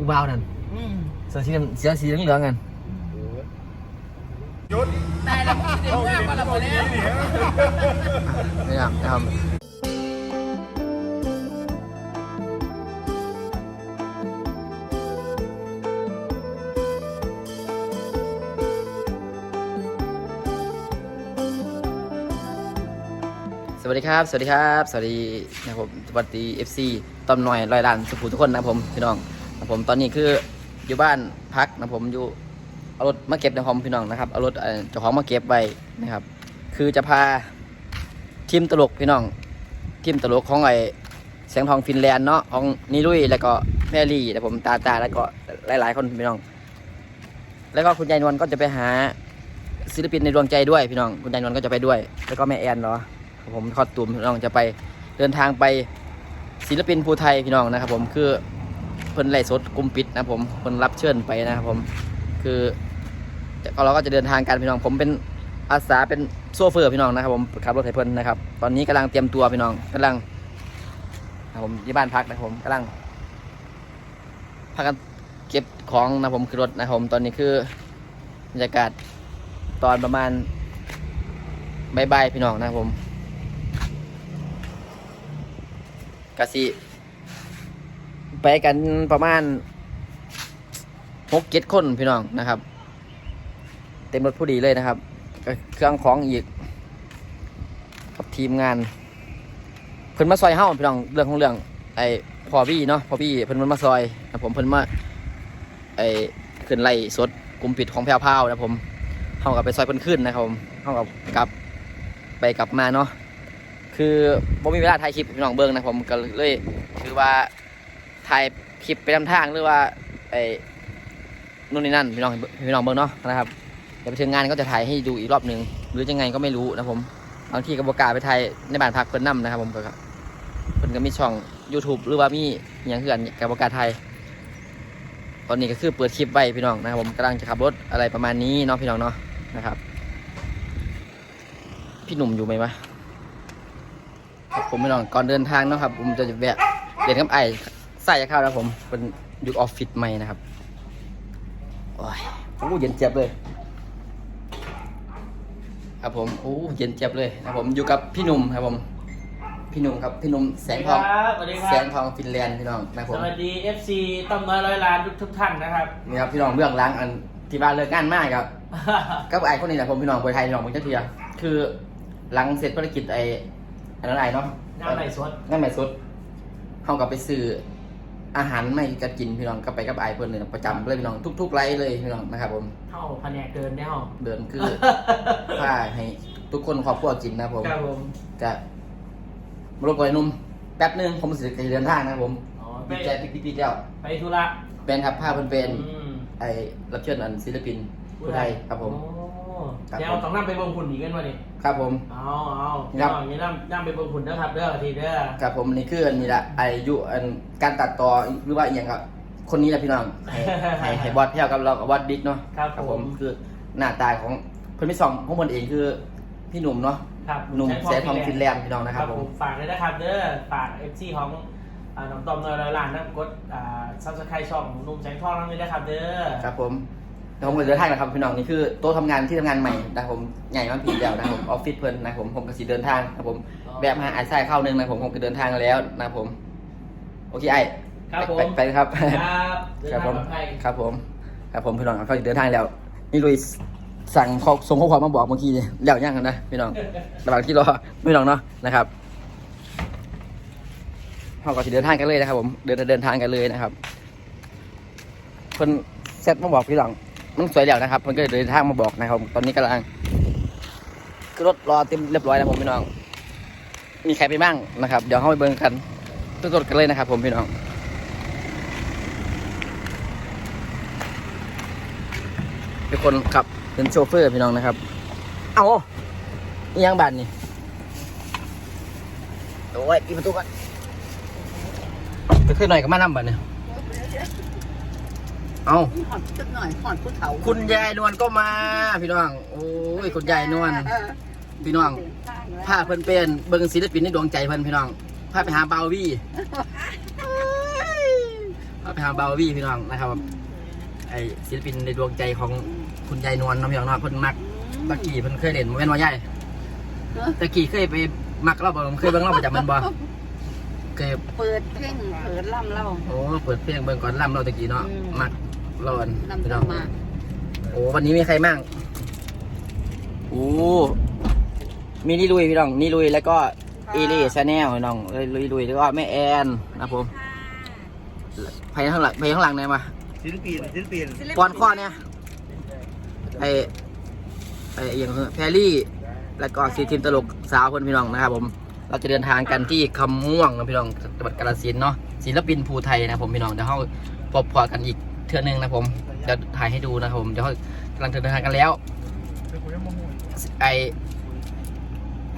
กูบ่าวนั่นอืมเสื้อสีน้ำเสื้อสีเหลืองๆกันได้แล้วผมจะเมื่อมาละหมดแล้วนี่ครับนะครับสวัสดีครับ สวัสดีครับ สวัสดีนะครับผมสวัสดี FC ต้อมหน่อยร้อยล้านสุภูทุกคนนะครับผมพี่น้อง นะครับผมตอนนี้คืออยู่บ้านพักนะผมอยู่เอารถมาเก็บในะครับพี่น้องนะครับเอารถเออจ้าของมาเก็บไว้นะครับ คือจะพาทีมตลกพี่น้องทีมตลกของไอ้แสงทองฟินแลนด์เนาะของนิรุยแล้วก็แม่ลี่แล้วผมตาตาแล้วก็หลาย ๆ คนพี่น้อง แล้วก็คุณยายนวลก็จะไปหาศิลปินในดวงใจด้วยพี่น้องคุณยายนวลก็จะไปด้วย แล้วก็แม่แอนเนาะผมคอดตุมพี่น้องจะไปเดินทางไปศิลปินภูไทยพี่น้องนะครับ ผมคือ เพิ่นไล่สดกลุ่มปิดนะผมเพิ่นรับเชิญไปนะครับผม คือเราก็จะเดินทางกันพี่น้อง ผมเป็นอาสาเป็นโซเฟอร์พี่น้องนะครับผมขับรถไถเพิ่นนะครับ ตอนนี้กำลังเตรียมตัวพี่น้องกำลังนะผมที่บ้านพักนะผมกำลังพากันเก็บของนะผมคือรถนะผมตอนนี้คือบรรยากาศตอนประมาณบ่ายๆพี่น้องนะครับผมกะสิ ไปกันประมาณหกเจ็ดคนพี่น้องนะครับ เต็มรถผู้ดีเลยนะครับเครื่องของอีกกับทีมงาน เพิ่นมาซอยเฮ้าพี่น้องเรื่องของเรื่อง ไอ้พอพี่เนาะพอพี่เพิ่นมาซอยนะผมเพิ่นมาไอ้ขึ้นไล่สดกลุ่มปิดของแพรวพาวนะผมเฮากับไปซอยเพิ่นขึ้นนะครับผมเฮากับกลับไปกลับมาเนาะคือบ่มีเวลาถ่ายคลิปพี่น้องเบิ่งนะผมก็เลย คือว่า ถ่ายคลิปไปนำทางหรือว่าไอ้นู่นนี่นั่นพี่น้องพี่น้องเบิ่งเนาะนะครับเดี๋ยวไปถึงงานก็จะถ่ายให้ดูอีกรอบหนึ่งหรือยังไงก็ไม่รู้นะผมบางทีก็บกาไปถ่ายในบ้านพักเพิ่นนํนะครับผมก็เพิ่นก็มีช่อง YouTube หรือว่ามีอย่างเพื่อนกับบกาถ่ายตอนนี้ก็คือเปิดคลิปไว้พี่น้องนะครับผมกำลังจะขับรถอะไรประมาณนี้เนาะพี่น้องเนาะนะครับ พี่หนุ่มอยู่ไหมวะผมพี่น้องก่อนเดินทางเนาะครับ ผมจะแวะเรียนกับไอ ส่จะเข้าแล้วผม เป็นยุคออฟฟิศใหม่นะครับ โอ้ยโอ้เย็นเจ็บเลย ครับผมโอ้เย็นเจี๊ยบเลยนะครับผมอยู่กับพี่หนุ่มครับผม พี่หนุ่มครับ พี่หนุ่มแสงทอง สวัสดีคแสรับงทองฟินแลนด์พี่น้องนะครับผสม วัสดี FC ต้อมน้อยร้อยล้านทุกทุกท่านนะครับ นี่ครับพี่น้องเบื้องหลังอันที่บ้านเลิกงานมากครับ ก็ไอ้คนนี้แหละผมพี่น้องคนไทยพี่น้องมึงจะเทียคือหลังเสร็จภารกิจไอ้อันนั้นไอ้เนาะน้ำไหลสด งานใหม่สุดเขากับไปซื้อ อาหารไม่กักินพี่น้องก็ไปกับไอ้เพื่อนเลยประจำเลยพี่น้องทุกๆไลฟ์เลยพี่น้องนะครับผมเข้าแผนกเดินได้ห้องเดินคือผ้าให้ทุกคนครอบครัวกินนะครับผมครับผมจะมารบกวนไอ้หนุ่มแป๊บนึงผมสิจะเดินทางนะครับผมอ๋อไปดีใจพี่พี่พี่เจ้าไปธุระเป็นครับภาพมันเป็นอืมไอรับเชิญอันศิลปินผู้ไทยครับผม โอ้ ครับ เดี๋ยวต้องนั่งไปเบิ่งหุ่นอีกกันวะนี่ครับผม เอาเอาครับเอาอย่างนี้นั่งนั่งไปเบิ่งหุ่นเด้อครับเด้อทีเด้อครับผมนี่คืออันนี้แหละไอายุอันการตัดต่อหรือว่าอหย่างครับ คนนี้แหละพี่น้องให้ให้ให้บอสเที่ยวกับเรากับบอสบิ๊กเนาะครับผมคือหน้าตาของเพิ่นไม่สองของคนเองคือพี่หนุ่มเนาะครับหนุ่มใช้แสงทองฟินแลนด์พี่น้องนะครับผม ฝากเลยนะครับเด้อฝาก FC ของอ่าน้องต้อมน้อยร้อยล้านนะกดอ่าซับสไครต์ช่องหนุ่มแสงทองนั่นเลยนะครับเด้อ ครับผม แล้วผมก็เดินทางนะครับพี่น้องนี่คือโต๊ะทำงานที่ทำงานใหม่นะครับผมใหญ่มากพี่เดียวนะครับผมออฟฟิศเพิ่นนะครับผมผมก็สิเดินทางนะครับผมแบบมาอาศัยเข้าหนึ่งนะผมคงจะเดินทางแล้วนะครับผม โอเคไอ้ครับผม ไปไปไปครับ ครับเดินครับทางผมปลอดภัยครับผม ครับผมพี่น้องเขาจะเดินทางแล้ว นี่ลุยสั่งข้อส่งข้อความมาบอกเมื่อกี้เนี่ยแล้วยังกันนะพี่น้องระหว่างที่รอพี่น้องเนาะนะครับเขาก็จะเดินทางกันเลยนะครับ ผมเดินเดินทางกันเลยนะครับเพิ่นเซตมาบอกพี่น้อง มันสวยแล้วนะครับเพิ่นก็เลยเดินทางมาบอกนะครับ ตอนนี้กำลังคือรถรอเต็มเรียบร้อยแล้วผมพี่น้อง มีใครไปบ้างนะครับ เดี๋ยวเข้าไปเบิ่งกันสดๆกันเลยนะครับ ผมพี่น้องเป็นคนขับเป็นโชเฟอร์พี่น้องนะครับ เอานี่ยังบันนี่โอ้ยปิดประตูก่อนไปขึ้นหน่อยกับมานั่บันเนี่ย เอาหอดสักหน่อยหอดผู้เฒ่าคุณยายนวลก็มา พี่น้อง โอ้ยคุณยายนวลเออพี่น้องพาเพิ่นเป็นเบิ่งศิลปินในดวงใจเพิ่นพี่น้องพาไปหาบาววี่พาเอาไปหาบาวบี้พี่น้องนะครับไอศิลปินในดวงใจของคุณยายนวลเน้องพี่น้องเนาะเพิ่นมักตะกี้เพิ่นเคยเล่นบ่แม่นว่ายายเออตะกี้เคยไปมักเราบ่เคยเบิ่งเราประจำมันบ่เคยเปิดเพลงเปิดล่ำเล่าโอ้เปิดเพลงเบิ่งก่อนล่ำเราตะกี้เนาะอืมมัก ร้อนล่ำพี่น้ล่องมาโอ้วันนี้มีใครมั่งโอ้มีนี่ลุยพี่น้องนี่ลุยแล้วก็เอลี่ชาแนลพี่น้องลุยลุยแล้วก็แม่แอนนะครับผมไปข้างหลังไปข้างหลังไหนมาศิลปินศิลปินปอนข้อเนี่ยไอไออหย่างแพรรี่ แล้วก็ซีทีมตลกสาวคนพี่น้องนะครับผมเราจะเดินทางกันที่คำม่วงนะพี่น้องจังหวัดกาฬสินธุ์เนาะศิลปินภูไทยนะครับผมพี่น้องเดี๋ยวเราพบพอกันอีก เทื่อนึงนะผมจะถ่ายให้ดูนะครับผมเดี๋ยวเรากำลังเดินทางกันแล้วไอ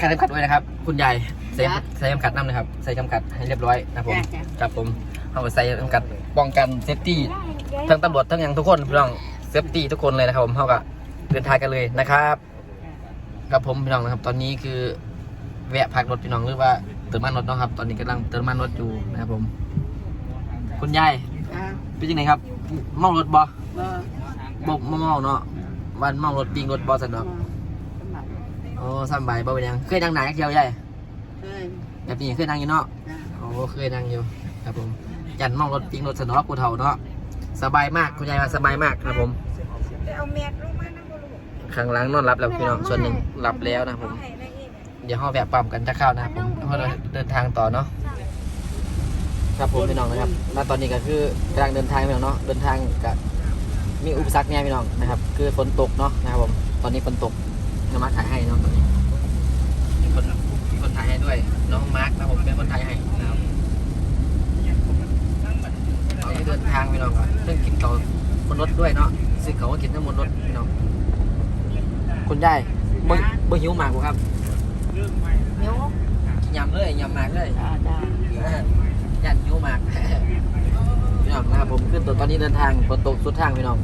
การจำกัดด้วยนะครับ คุณยายใส่ใส่จำกัดน้ำนะครับ ใส่จำกัดให้เรียบร้อยนะครับผมจ้ะจ้ะครับผมเอาไปใส่จำกัดป้องกันเซฟตี้ทั้งตำรวจทั้งหยังทุกคนพี่น้องเซฟตี้ทุกคนเลยนะครับผมเขาก็เดินทางกันเลยนะครับครับผมพี่น้องนะครับ ตอนนี้คือแวะพักรถพี่น้องหรือว่าเติมมันรถเนาะครับ ตอนนี้กำลังเติมมันรถอยู่นะครับผม คุณยายอ่าเป็นยังไงครับ เมารถบอเออบอกเมาเนาะวันเมารถปิงรถบอสันเนาะสมัครโอ้สำบายบ่เป็นหยังเคยนั่งไหนเที่ยวยายเอ้ยแบบนี้เคยนั่งอยู่เนาะจ้ะโอ้เคยนั่งอยู่ ครับผมยันมองรถปิงรถสนอกูเท่าเนาะสบายมากคุณยายว่าสบายมากครับผมเอาแมทลงมานั่งบนลูกข้างหล่างนอนรับแล้วพี่น้องส่วนหนึ่งรับแล้วนะครับผมให้นางเอกเดี๋ยวห้อแวะปั๊มกันจะเข้านะครับผมเพราะเราเดินทางต่อเนาะ ครับผมพี่น้องนะครับแล้วตอนนี้ก็คือกำลังเดินทางพี่น้องเนาะเดินทางกับมีอุปสรรคเนี่ยพี่น้องนะครับ คือฝนตกเนาะนะครับผมตอนนี้ฝนตกน้องมาร์คถ่ายให้เนาะตอนนี้มีคนมีคนถ่ายให้ด้วยน้องมาร์คนะผมเป็นคนถ่ายให้นะครับตอนนี้เดินทางพี่น้องเพิ่งกินเกาบนรถด้วยเนาะซื้อเขาก็กินทั้งบนรถพี่น้องคุณยายบ่บ่หิวมากบ่ครับเดี๋ยวยำเลยยำมากเลย จ้าจ้ายันหิวมาก พี่น้องนะครับผมขึ้นตัวตอนนี้เดินทางฝนตกสุดทางพี่น้อง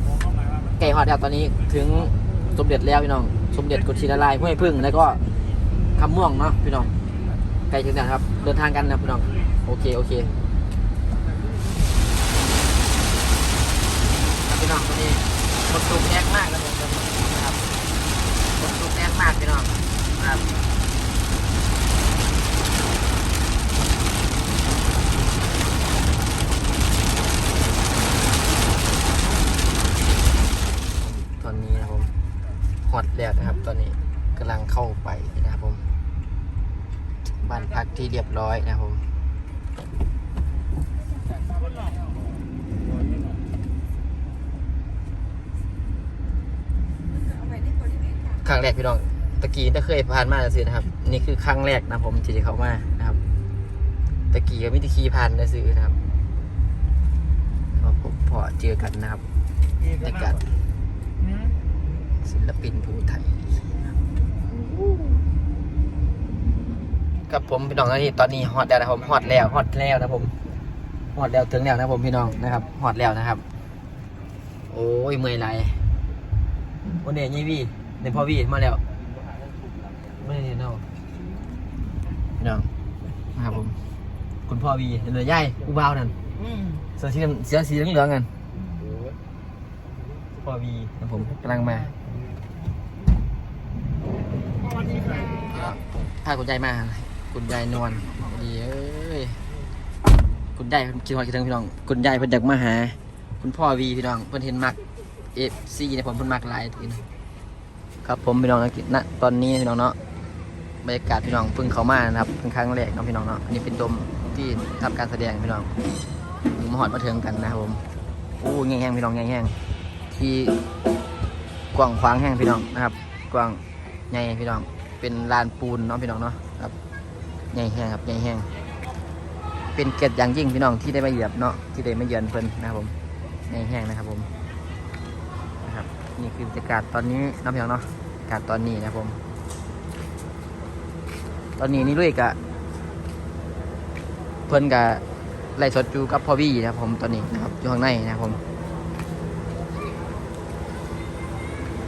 ไก่ฮอดแล้วตอนนี้ถึงสมเด็จแล้วพี่น้อง สมเด็จกุชินาลายห้วยพึ่งแล้วก็คำม่วงเนาะพี่น้องไก่ถึงแล้วครับ เดินทางกันนะพี่น้อง โอเคโอเคครับพี่น้องตอนนี้ฝนตกแรงมากนะผมนะครับฝนตกแรงมากพี่น้องนะครับ ตอนนี้นะครับผมฮอตแล้วนะครับ ตอนนี้กำลังเข้าไปนะครับผมบ้านพักที่เรียบร้อยนะครับผมครั้งแรกพี่น้องตะกี้ถ้าเคยผ่านมาแล้วสินะครับ นี่คือครั้งแรกนะผมที่จะเข้ามานะครับตะกี้ก็มิตรคีผ่านแล้วสินะครับก็พบพอเจอกันนะครับในการศิลปินภูไทย ครับผมพี่น้องที่ตอนนี้ฮอตแล้วนะครับผมฮอตแล้วฮอตแล้วนะผมฮอตแล้วถึงแล้วนะผมพี่น้องนะครับฮอตแล้วนะครับ โอ้ยเมื่อยไหลวันนี้ยี่วีในพ่อวีมาแล้วไม่ได้เนาะพี่น้องนะครับผม คุณพ่อวีเหนือย่ายอุบาวนั่นอืมเสื้อสีน้ำเสื้อสีเหลืองๆกันพ่อวีนะผมกำลังมาถ้าคุณยายมา คุณยายนวลดีเอ้ยคุณยายเพิ่นคิดว่าคิดถึงพี่น้อง คุณยายเพิ่นอยากมาหา คุณพ่อวีพี่น้องเพิ่นเห็นมักเอฟซีเนี่ยผมเพิ่นมักหลายทีนะครับผมพี่น้องนะณตอนนี้พี่น้องเนาะบรรยากาศพี่น้องเพิ่งเข้ามานะครับเพิ่งครั้งแรกเนาะพี่น้องเนาะอันนี้เป็นดมที่ทำการแสดงพี่น้องมาหอดมาเถิงกันนะครับผมอู้แง่งๆพี่น้องแง่งๆที่กว้างขวางแห้งพี่น้องนะครับ กว้างใหญ่พี่น้องเป็นลานปูนเนาะพี่น้องเนาะครับ ใหญ่แห้งครับใหญ่แห้งเป็นเกียรติอย่างยิ่งพี่น้องที่ได้มาเหยียบเนาะที่ได้มาเยือนเพิ่นนะครับผมใหญ่แห้งนะครับผมนะครับนี่คือบรรยากาศตอนนี้เนาะพี่น้องเนาะอากาศตอนนี้นะครับผม ตอนนี้นี่ลุยกะเพิ่นกะไล่สดอยู่กับพ่อวี่นะครับผมตอนนี้นะครับอยู่ข้างในนะครับผม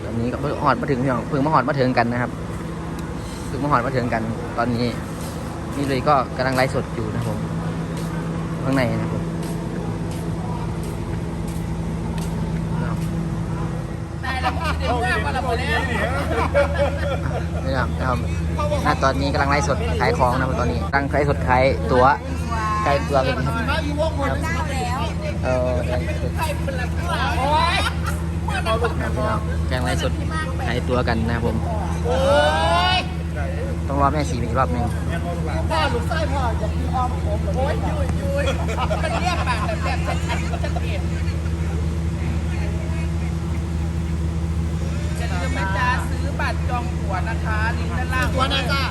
ตอนนี้ก็เพิ่งหอดมาถึงพี่น้องเพิ่งมาหอดมาถึงกันนะครับเพิ่งมาหอดมาถึงกันตอนนี้ นี่เลยก็กำลังไลฟ์สดอยู่นะผมข้างในนะครับนี่นะครับณตอนนี้กำลังไลฟ์สดขายของนะครับตอนนี้กำลังไลฟ์สดขายตั๋วขายตั๋วเป็นคเออแกงไลฟ์สดขายตัวกันนะครับผม ต้องรอแม่สีอีกรอบหนึ่ง พ่อลูกไส้พ่ออยากกินออมผมโอ้ยยุยยุยมันเรียกปากแต่แบบชัดๆชัดเจนจะลืมไหมจ๊ะซื้อบัตรจองตั๋วนะคะลิงก์ด้านล่างตั๋วนะจ๊ะ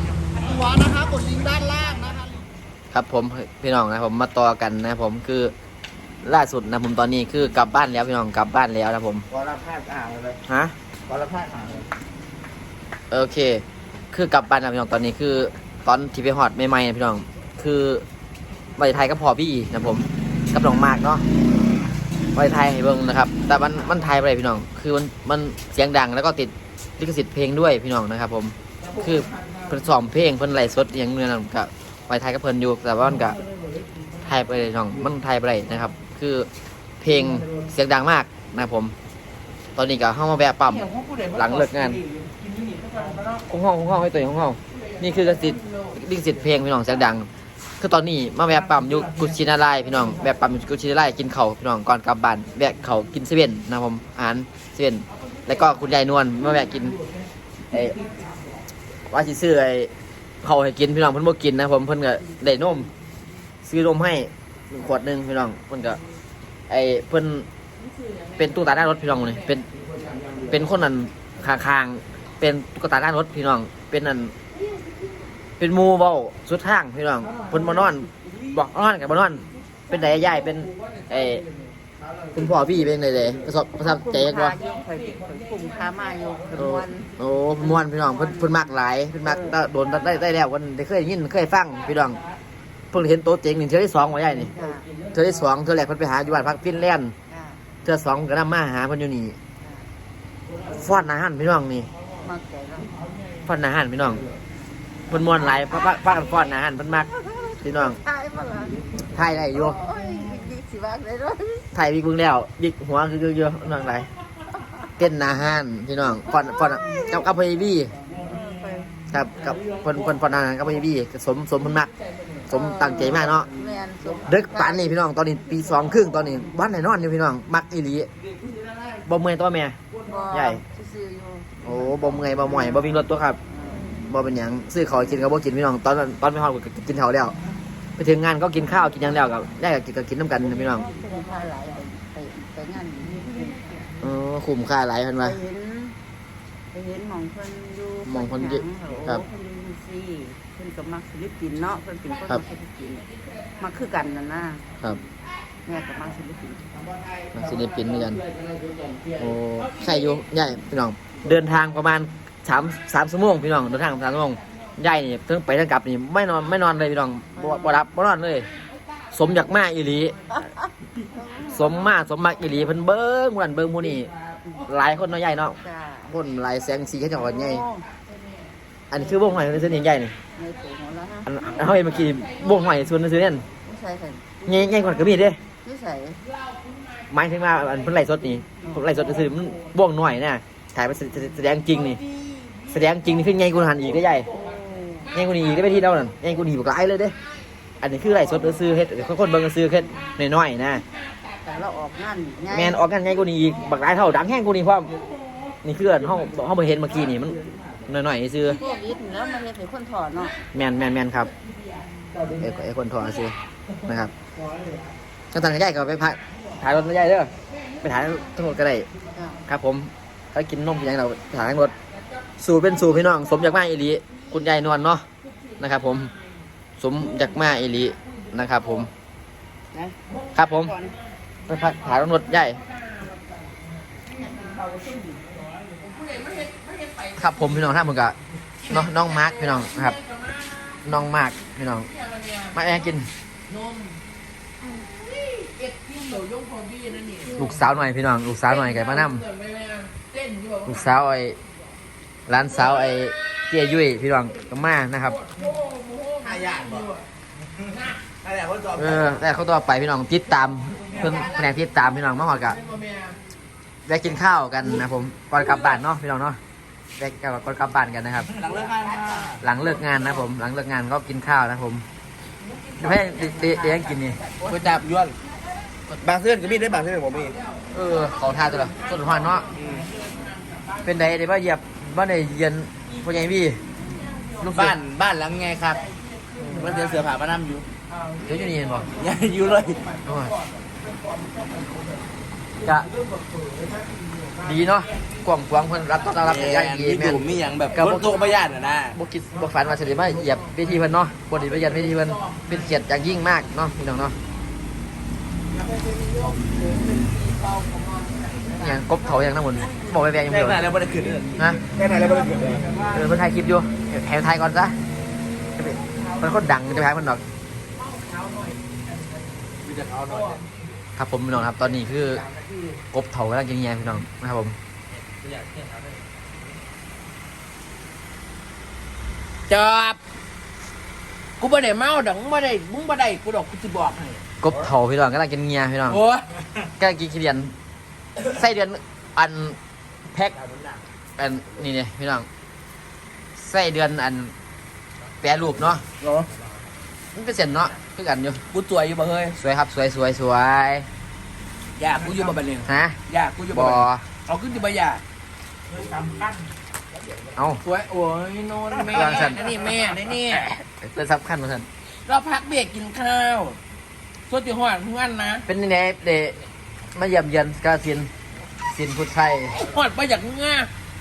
ตั๋วนะคะกดลิงก์ด้านล่างนะคะครับผมพี่น้องนะครับผมมาต่อกันนะครับผมคือล่าสุดนะผมตอนนี้คือกลับบ้านแล้วพี่น้องกลับบ้านแล้วนะครับผมวรภาพอ่างเลยฮะวรภาพอ่างเลยโอเค คือกลับบ้านนะพี่น้องตอนนี้คือ ตอนที่ไปฮอดใหม่ๆนะพี่น้อง คือไปไทยก็พอพี่นะผมกับน้องมากเนาะไปไทยให้เบิ่งนะครับ แต่มันมันไทยไปเลยพี่น้อง คือมันมันเสียงดังแล้วก็ติดลิขสิทธิ์เพลงด้วยพี่น้องนะครับ ผม คือเพิ่นซ้อมเพลงเพิ่นไลฟ์สดอย่างเนื้อนั่นก็ไปไทยก็เพิ่นอยู่แต่ว่ามันก็ไทยไปเลยน้อง มันไทยไปเลยนะครับ คือเพลงเสียงดังมากนะครับผม ตอนนี้ก็เข้ามาแวะปั๊มหลังเลิกงานห้องห้องห้องให้ตัวเองห้องห้องนี่คือกสิทธิ์ ลิสิทธิ์เพลงพี่น้องเสียงดัง คือตอนนี้มาแวะปั๊มอยู่กุชินาไลพี่น้องแวะปั๊มอยู่กุชินาไลกินเขาวพี่น้องก่อนกลับบ้านแวะเขากินเซเว่นนะผมอาหารเซเว่นแล้วก็คุณยายนวลมาแวะกินไอ้ว่าสิซื้อไอ้เขาให้กินพี่น้องเพิ่นบ่กินนะผมเพิ่นก็ได้นมซื้อนมให้หนึ่งขวดหนึงพี่น้องเพิ่นก็ไอ้เพิ่นเป็นตู้ตาหน้ารถพี่น้องเลยเป็นเป็นคนนั้นคางๆเป็นตุ๊กตาหน้ารถพี่น้อง เป็นนั่น เป็นหมูเบาสุดทางพี่น้องเพิ่นมานอนบอกนอนกับบานอน เป็นไดยายเป็นไอ้คุณพ่อพี่เป็นไดเดประสบประทับใจกันบ่ยกไปกลุ่มค้ามาอยู่ขบโอ้วนโอ้ม่วนพี่น้องเพิ่นเพิ่นมักหลายเพิ่นมักได้โดนได้ได้แล้ววันได้เคยยินเคยฟังพี่น้องเพิ่งเห็นโต๊ะเจ๋งนี่เทื่อที่สองว่าใหญ่นี่ค่ะเทื่อที่สองเทื่อแรกเพิ่นไปหาอยู่บ้านพักฟินแลนด์ค่ะเทื่อสองก็นำมาหาเพิ่นอยู่นี่ฟอดอาหารพี่น้องนี่มาแก่แล้วฟอนอาหารพี่น้อง เพิ่นม่วนหลายพาพากันฟอนอาหารเพิ่นมักพี่น้องตายมาละถ่ายได้อยู่โอ้ยดีสิว่าเลยด้วยถ่ายบิ๊กเบิ่งแล้วบิ๊กหัวคือเยอะๆน้องหลายเต้นอาหารพี่น้องฟอนฟอนกับกับพี่บี้ครับกับเพิ่นเพิ่นฟอนอาหารกับพี่บี้สมสมเพิ่นมัก สมตั้งใจมากเนาะแมนสมเด็กปานนี่พี่น้องตอนนี้ปีสองครึ่งตอนนี้บ้านไหนนอนอยู่พี่น้องมักอีหลีบ่เมื่อยตัวแม่บ่ใหญ่ซื้อๆอยู่โอ้บ่เมื่อยบ่หม่อยบ่วิ่งรถตัวครับ บ่เป็นหยังซื้อข้าวกินก็บ่กินพี่น้องตอนนั้นตอนไปฮอดก็กินข้าวแล้ว ไปถึงงานก็กินข้าวกินหยังแล้วก็ได้ก็กินก็กินน้ำกันพี่น้องเป็นผ้าหลายไปไปงานอยู่เออคุ้มค่าหลายเพิ่นไปว่า เห็นไปเห็นหมองเพิ่นอยู่หม้องเพิ่นอยู่คครัรับบเพิ่นอยู่ซี่เพิ่นก็มักศิลปินเนาะเพิ่นเป็นคนครัมับกศิลปินมักคือกันนั่นนะครับแม่ก็มักศิลปินมันสิได้เป็นเหมือนกันโอ้ใช่อยู่ใหญ่พี่น้อง เดินทางประมาณ 3 3ชั่วโมงพี่น้องเดินทาง3ชั่วโมงใหญ่นี่ถึงไปถึงกลับนี่ไม่นอนไม่นอนเลยพี่น้องบ่บ่รับบ่นอนเลย สมอยากมาอีหลี สมมาสมมักอีหลีเพิ่นเบิ่งม่วนเบิ่งหมู่นี่หลายคนเนาะใหญ่เนาะจ้าคนหลายแสงสีเขาเจ้ากันใหญ่โอ้อันนี้คือวงหอยในเส้นใหญ่ๆนี่ในตัวของเราฮะอันอันเขาเห็นเมื่อกี้วงหอยส่วนในเส้นนั่นไม่ใช่ค่ะใหญ่ใหญ่กว่าก็มีเด้ไม่ใช่หมายถึงว่าอันเพิ่นไล่สดนี่เพิ่นไล่สดซื่อๆมันวงหน่อยนะถ่ายไปแสแสแสดงจริงนี่ แสดงจริงนี่คือใหญ่กว่าหันอีกได้ใหญ่ใหญ่กว่านี้อีกได้ไปที่เท่านั้นใหญ่กว่านี้บักหลายเลยเด้ อันนี้คือไล่สดซื่อๆเฮ็ดคนเบิ่งซื่อๆเฮ็ดน้อยๆนะแต่เราออกงานง่ายแมนออกกันใหญ่กว่านี้อีกบักหลายเท่าดังแห้งกว่านี้พร้อมนี่คืออันเฮาเฮาบ่เห็นเมื่อกี้นี่มันน้อยๆซื่อพวกนี้แล้วมันเลยเป็นคนถอดเนาะแมนแมนแมนครับไอ้ไอ้คนถอดซื่อนะครับก็ทางใหญ่ก็ไปพาถ่ายรถใหญ่เด้อไปถ่ายทั้งหมดก็ได้จ้ะครับผมถ้ากินนมอย่างเราถ่ายทั้งหมด สู่เป็นสู่พี่น้อง สมจากมาอีหลีคุณยายนวลเนาะนะครับ ผม สมจากมาอีหลีนะครับ ผมนะครับผมก่อนไปพักถ่ายรถใหญ่ครับผมพี่น้องท่านมึงกะน้องน้องมาร์คพี่น้องนะครับ น้องมาร์คพี่น้อง มาแอร์กินลูกสาวหน่อยพี่น้อง ลูกสาวหน่อยไก่มานํลูกสาวไอ้ ร้านสาวไอ้เจี๊ยยุ้ยพี่น้องก็มานะครับ ห้าอย่างบ่นั่นแหละคนจอมเออแต่เขาต่อไปพี่น้องติดตาม เพิ่นแผนกติดตามพี่น้องมาหอดกะแวะกินข้าวกันนะผมก่อนกลับบ้านเนาะพี่น้องเนาะแวะก่อนกลับบ้านกันนะครับ หลังเลิกงานค่ะหลังเลิกงานนะผม หลังเลิกงานก็กินข้าวนะผมเดี๋ยวให้เดี๋ยวเดี๋ยวให้กินนี่ไปจับยวนบางเส้นก็มีได้บางเส้นผมมีเออเขาทาตัวละต้นหวานเนาะเป็นไดเดี๋ยวว่าเหยียบ บ้านไหนเย็นพ่อใหญ่พี่ลูกบ้านบ้านหลังไงครับมันเสือเสือผ่ามานั่อยู่เดี๋ยวอยู่นี่เห็นบ่ยังอยู่เลยโอ้ยจะดีเนาะกว้างขวางเพิ่นรับต้อนรับเป็นอย่างดีมีแม่นดุมมีอย่างแบบกับรถโตประหยัดอะนะบ่คิดบ่ฝันว่าจะได้มาเหยียบเวทีเพิ่นเนาะบ่ได้ไปเหยียบเวทีเพิ่นเป็นเกียรติอย่างยิ่งมากเนาะพี่น้องเนาะอ ย่างกบเถาอย่างทั้งหมดบอกไปแวงอย่างแค่เดียวไหนแล้วไม่ได้ขึ้นเลยฮะแค่ไหนแล้วไม่ได้ขึ้นเลยเออเพิ่นถ่ายคลิปอยู่แถวไทยก่อนซะเพิ่นคนดังจะไปหาเพิ่นดอกมีแต่เขาหน่อยครับผมพี่น้องครับ ตอนนี้คือกบเถากำลังกินแยงพี่น้องนะครับผมจอบกูไม่ได้เมาดอกมึงไม่ได้มึงไม่ได้กูดอกกูจะบอกให้กบเถาพี่น้องกำลังกินเงียพี่น้องโอ้ยกำลังกินขี้เดียน ไส้เดือนอันแพ็คอันนี่เนี่ยพี่น้องไส้เดือนอันแปรรูปเนาะเนาะมันเป็นเส้นเนาะคือกันอยู่กูตัวอยู่บ่เฮ้ยสวยครับสวยสวยสวยอยากกูอยู่บ่บันเนี่ยฮะอยากกูอยู่บบ่อบันเนี่ยเอาขึ้นที่บ่อยากเอาสวยโอ้ยโนนแม่วางสันอันนี่แม่นี่นี่เป็นสำคัญเหมือนกันเราพักเบรกกินข้าวส่วนที่หอดเพื่อนนะ เป็นยังไงเดะ มาเยี่ยมเยือนกาสินสินพุทธไทยหอดไปอย่างเงี้ย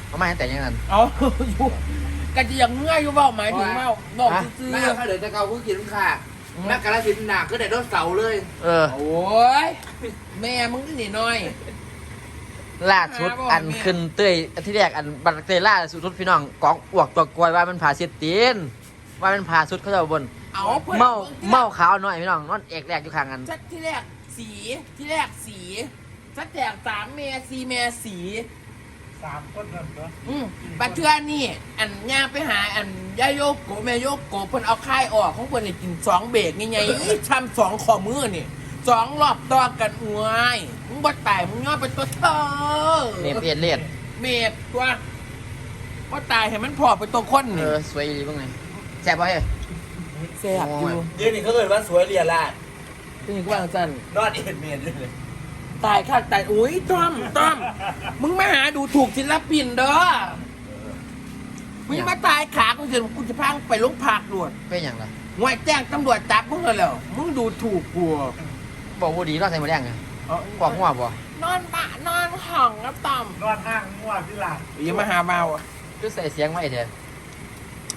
เอามาให้แต่ยังนั้น เอาอยู่กันจะอย่างเงี้ยอยู่เปล่าหมายถึงเปล่าบอกซื้อแม่ข้าเดี๋ยวจะเกาเพิ่งกินค่ะแม่กาลสินธุ์หนักก็ได้รถเสาเลย เออ โอ้ยแม่มึงนี่น้อยล่าสุดหาบ่อันแม่ขึ้นเต้ยอันที่แรกอันบัตรเตยล่าสุดพี่น้องกองอวกตัวกลวยว่ามันผ่าเสียตีนว่ามันผ่าสุดเขาจะเอาบนเอาพื่อนเมาบิ่งที่เมาขาวหน่อยพี่น้องนอนเอกแรกอยู่ข้างกันชัดที่แรก สีที่แรกสีชัดแจกสามเมสีเมสี สามคนนั่นเนาะอืมปัจจุบันนี่อันย่างไปหาอันยาโยกโกะแม่โยกโกะเพิ่นเอาค่ายออกของเพิ่นนี่กินสองเบรกนี่ไงอีทำสองข้อมือนี่สองรอบต่อกันอวยมึงบ่ตายมึงย้อนเป็นตัวเธอเนมเอียนเลียดเบรกตัวบ่ตายให้มันพอเป็นตัวคนเอนี่อสวยดีบ้างไงแซ่บป่ะเฮ้ยแซ่บอยู่ เดี๋ยวนี้เขาเกิดว่าสวยเรียลาด นี่ก็ว่าจันนอนเอ็นเมียนด้วยเลยตายคักตายอุ้ยต้อมต้อมมึงมาหาดูถูกศิลปินเด้อมึงมาตายขากูจะกูจะพังไปโรงพักด่วนเป็นอย่างไรหวยแจ้งตำรวจจับมึงเลยแล้วมึงดูถูกกูบอกว่าดีรอดใส่หมดแดงไงบอกหัวบ่นอนบะนอนห้องแล้วต่นอนห้างง่วงที่หลังำอย่ามาหาเมาอะก็ใส่เสียงไว้เถอะ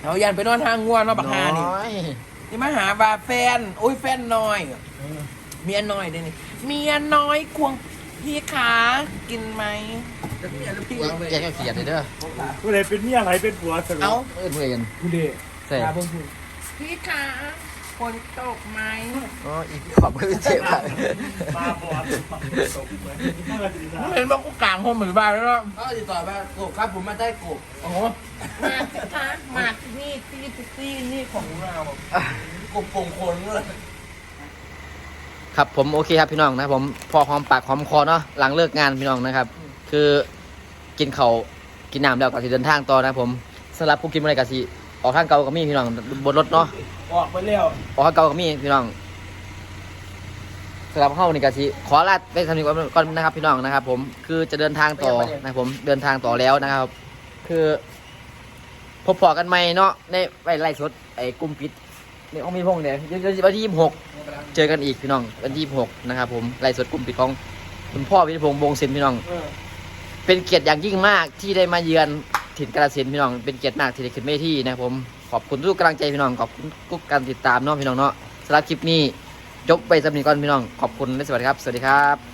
เอายันไปนอนห้างง่วงเนาะบักฮานี่ น้อยอย่ามาหาบาแฟน โอ้ยแฟนน้อย เมียน้อยเด้นี่เมียน้อยควงพี่ขากินไหมแกก็เขียดเลยเด้อกูเลยเป็นเมียอะไรเป็นผัวสรุปเอาเออเพื่อนกูเดะใส่ พี่ขา ฝนตกไหมอ๋ออีกขอบคุณเจ็บอะมาบอดตกเหมือนเมื่อสีมึงเห็นบอกกูกลางห้องเหมือนบ้านแล้วเนาะเขาติดต่อมาโกบครับผมมาได้โกบโอ้โหมาสิคะมาที่นี่ที่ที่ที่นี่ของเราโกบโป่งโคนเลยครับผมโอเคครับพี่น้องนะผมพอหอมปากหอมคอเนาะหลังเลิกงานพี่น้องนะครับ คือกินเขาวกินน้ำแล้วก็สิเดินทางต่อนะผมสำหรับผู้กินอะไรกะสิ ออกทางเก่าก็มีพี่น้องบนรถเนาะออกไปแล้วออกทางเก่าก็มีพี่น้องสำหรับเข้านี่กะสิขอลาไปทำนี้ก่อนก่อนนะครับ พี่น้องนะครับ ผมคือจะเดินทางต่อนะครับผมเดินทางต่อแล้วนะครับ คือพบพอกันใหม่เนาะในไว้ไล่สดไอ้กลุ่มปิดในห้องมีพงเนี่ยเดี๋ยวเดี๋ยววันที่ยี่สิบหกเจอกันอีกพี่น้องวันที่หกนะครับ ผมไลฟ์สดกลุ่มปิดของคุณพ่อวิทยพงษ์วงศิลป์พี่น้อง เป็นเกียรติอย่างยิ่งมากที่ได้มาเยือน ถิ่นกาลสินพี่น้องเป็นเกียรติมากที่ได้ขึ้นเวทีนะครับผมขอบคุณทุกกำลังใจพี่น้องขอบคุณทุกการติดตามน้องพี่น้องเนาะสำหรับคลิปนี้จบไปสำหรับนีก่อนพี่น้องขอบคุณและสวัสดีครับ สวัสดีครับ